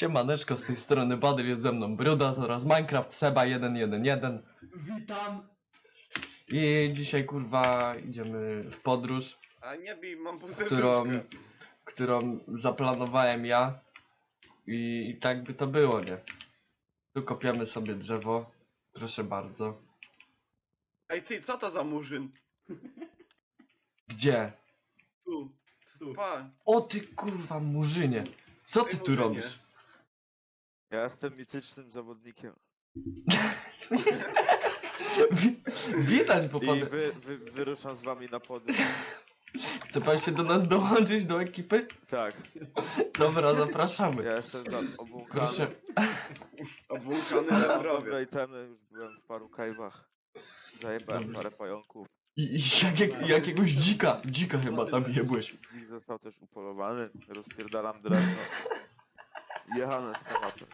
Siemaneczko, z tej strony Bady, jest ze mną Bruda oraz Minecraft Seba 111 Witam! i dzisiaj kurwa idziemy w podróż, A nie bij, mam którą, którą zaplanowałem ja i, i tak by to było, nie? Tu kopiamy sobie drzewo, proszę bardzo. Ej ty, co to za murzyn? Gdzie? Tu. Tu. Pa. O ty kurwa murzynie, co ty Ty tu murzynie. robisz? Ja jestem mitycznym zawodnikiem. Wi- Widać, bo I pan... wy, wy, wyruszam z wami na podróż. Chce pan się do nas dołączyć, do ekipy? Tak, Dobra, zapraszamy. ja jestem za obłąkany. Proszę, Obłąkany Mam na dobre itemy, już byłem w paru kajwach. Zajebałem Dobra. parę pająków. I, i jak, jakiegoś dzika, dzika chyba tam jebłeś. Wilk został też upolowany. Rozpierdalam drewno. Jechane z tematem.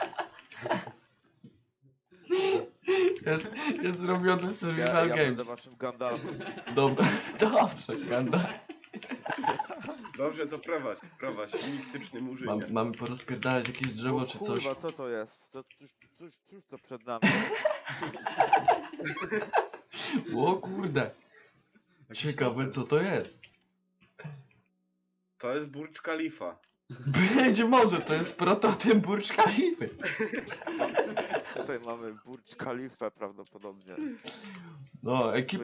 Jest, jest zrobiony Ja, Survival ja Games. będę waszym Gandalfem. Dobra, dobrze, ganda. Dobrze, to prowadź, prowadź, mistyczny murzynie. Mam, mamy porozpierdalać jakieś drzewo O czy coś. Kurwa, co to jest? Co, cóż, cóż, cóż to przed nami? O kurde, ciekawe co to jest. To jest Burcz Khalifa. Być może to jest prototyp Burcz Khalify. Tutaj mamy Burcz Khalifę prawdopodobnie. No, ekipa